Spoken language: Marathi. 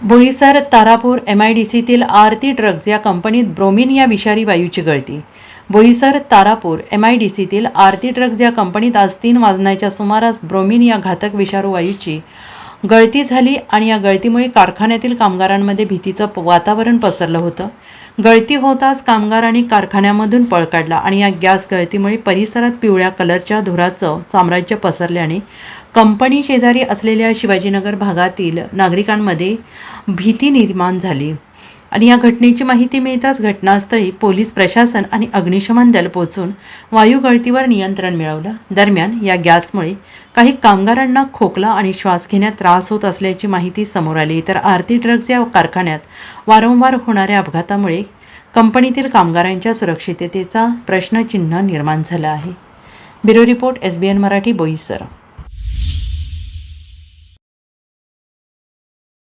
Boisar Tarapur M I D सीतील Aarti drugs या कंपनीत ब्रोमिन या विषारी वायूची गळती. Boisar Tarapur M I D सीतील Aarti drugs या कंपनीत आज तीन वाजण्याच्या सुमारास ब्रोमिन या घातक विषारू वायूची गळती झाली आणि या गळतीमुळे कारखान्यातील कामगारांमध्ये भीतीचं प- वातावरण पसरलं होतं. गळती होताच कामगारांनी कारखान्यामधून पळ काढला आणि या गॅस गळतीमुळे परिसरात पिवळ्या कलरच्या धुराचं साम्राज्य पसरल्याने कंपनी शेजारी असलेल्या शिवाजीनगर भागातील नागरिकांमध्ये भीती निर्माण झाली. आणि या घटनेची माहिती मिळताच घटनास्थळी पोलीस प्रशासन आणि अग्निशमन दल पोहोचून वायू गळतीवर नियंत्रण मिळवलं. दरम्यान या गॅसमुळे काही कामगारांना खोकला आणि श्वास घेण्यात त्रास होत असल्याची माहिती समोर आली. तर आरती ड्रग्ज या कारखान्यात वारंवार होणाऱ्या अपघातामुळे कंपनीतील कामगारांच्या सुरक्षिततेचा प्रश्नचिन्ह निर्माण झाला आहे. Bureau report S B N Marathi Boisar.